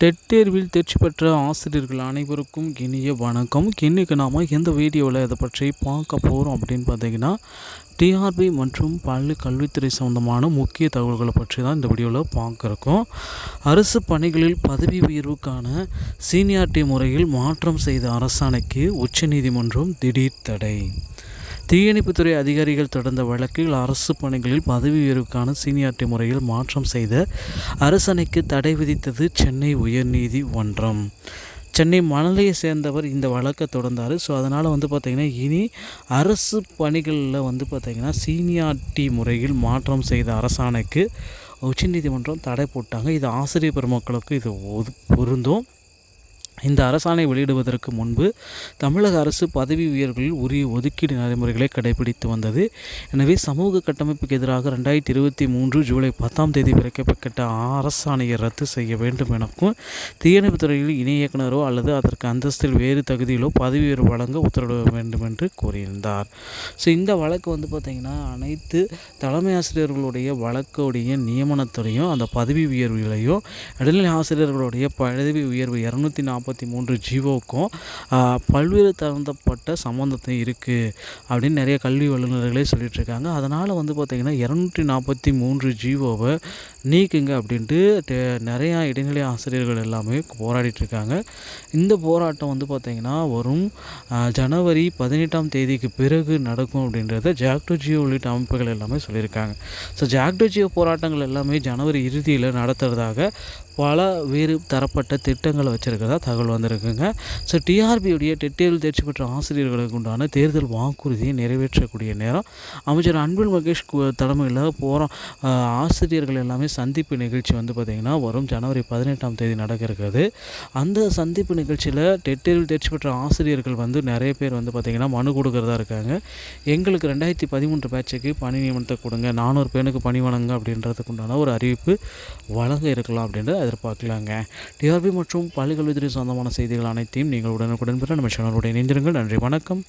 Dead தேர்வில் தேர்ச்சி பெற்ற ஆசிரியர்கள் அனைவருக்கும் இனிய வணக்கம். இன்றைக்கு நாம் எந்த வீடியோவில் இதை பற்றி பார்க்க போகிறோம் அப்படின்னு பார்த்தீங்கன்னா டிஆர்பி மற்றும் பள்ளி கல்வித்துறை சம்மந்தமான முக்கிய தகவல்களை பற்றி தான் இந்த வீடியோவில் பார்க்குறோம் அரசு பணிகளில் பதவி உயர்வுக்கான சீனியாரிட்டி முறையில் மாற்றம் செய்த அரசாணைக்கு உச்சநீதிமன்றம் திடீர் தடை. தீயணைப்புத்துறை அதிகாரிகள் தொடர்ந்த வழக்கில் அரசு பணிகளில் பதவி உயர்வுக்கான சீனியாரிட்டி முறையில் மாற்றம் செய்த அரசணைக்கு தடை விதித்தது சென்னை உயர்நீதிமன்றம். சென்னை மணலையை சேர்ந்தவர் இந்த வழக்கை தொடர்ந்தார். ஸோ அதனால் வந்து பார்த்திங்கன்னா இனி அரசு பணிகளில் வந்து பார்த்திங்கன்னா சீனியாரிட்டி முறையில் மாற்றம் செய்த அரசாணைக்கு உச்சநீதிமன்றம் தடை போட்டாங்க. இது ஆசிரியர் பெருமக்களுக்கு இது பொருந்தும். இந்த அரசாணை வெளியிடுவதற்கு முன்பு தமிழக அரசு பதவி உயர்வுகளில் உரிய ஒதுக்கீடு நடைமுறைகளை கடைபிடித்து வந்தது. எனவே சமூக கட்டமைப்புக்கு எதிராக ரெண்டாயிரத்தி இருபத்தி மூன்று ஜூலை பத்தாம் தேதி பிறக்கப்பட்ட அரசாணையை ரத்து செய்ய வேண்டும் எனக்கும் தீயணைப்பு துறையில் இணை இயக்குனரோ அல்லது அதற்கு அந்தஸ்தில் வேறு தகுதியிலோ பதவி உயர்வு வழங்க உத்தரவிட வேண்டும் என்று கூறியிருந்தார். ஸோ இந்த வழக்கு வந்து பார்த்திங்கன்னா அனைத்து தலைமை ஆசிரியர்களுடைய வழக்குடைய நியமனத்துறையும் அந்த பதவி உயர்வுகளையும் இடைநிலை ஆசிரியர்களுடைய பதவி உயர்வு இரநூத்தி நாற்பது நாற்பத்தி மூன்று ஜீவோக்கும் பல்வேறு தகுந்தப்பட்ட சம்மந்தத்தை இருக்குது அப்படின்னு நிறைய கல்வி வல்லுநர்களே சொல்லிகிட்ருக்காங்க அதனால் வந்து பார்த்திங்கன்னா இரநூற்றி நாற்பத்தி மூன்று ஜீவோவை நீக்குங்க அப்படின்ட்டு நிறையா இடைநிலை ஆசிரியர்கள் எல்லாமே போராடிட்டுருக்காங்க. இந்த போராட்டம் வந்து பார்த்திங்கன்னா வரும் ஜனவரி பதினெட்டாம் தேதிக்கு பிறகு நடக்கும் அப்படின்றத ஜாக்டோஜியோ உள்ளிட்ட அமைப்புகள் எல்லாமே சொல்லியிருக்காங்க. ஸோ ஜாக்டோஜியோ போராட்டங்கள் எல்லாமே ஜனவரி இறுதியில் நடத்துகிறதாக பல வேறு தரப்பட்ட திட்டங்களை வச்சுருக்கதா தகவல் வந்திருக்குங்க. ஸோ டிஆர்பியுடைய டெட்டேல் தேர்ச்சி பெற்ற ஆசிரியர்களுக்கு உண்டான தேர்தல் வாக்குறுதியை நிறைவேற்றக்கூடிய நேரம். அமைச்சர் அன்பில் மகேஷ் தலைமையில் போகிறோம் ஆசிரியர்கள் எல்லாமே சந்திப்பு நிகழ்ச்சி வந்து பார்த்திங்கன்னா வரும் ஜனவரி பதினெட்டாம் தேதி நடக்க இருக்கிறது அந்த சந்திப்பு நிகழ்ச்சியில் டெட்டேல் தேர்ச்சி பெற்ற ஆசிரியர்கள் வந்து நிறைய பேர் வந்து பார்த்திங்கன்னா மனு கொடுக்குறதா இருக்காங்க. எங்களுக்கு ரெண்டாயிரத்தி பதிமூன்று பேட்சுக்கு பணி நியமனத்தை கொடுங்க. நானூறு பேருக்கு பணி வழங்க அப்படின்றதுக்கு உண்டான ஒரு அறிவிப்பு வழங்க இருக்கலாம் அப்படின்றது எதிர்பார்க்கலாங்க. டிஆர்பி மற்றும் பள்ளிக்கல்வித்துறை சொந்தமான செய்திகள் அனைத்தையும் நீங்கள் உடனுக்குடன் பெற நம்ம சேனலோடு இணைந்திருங்கள். நன்றி வணக்கம்.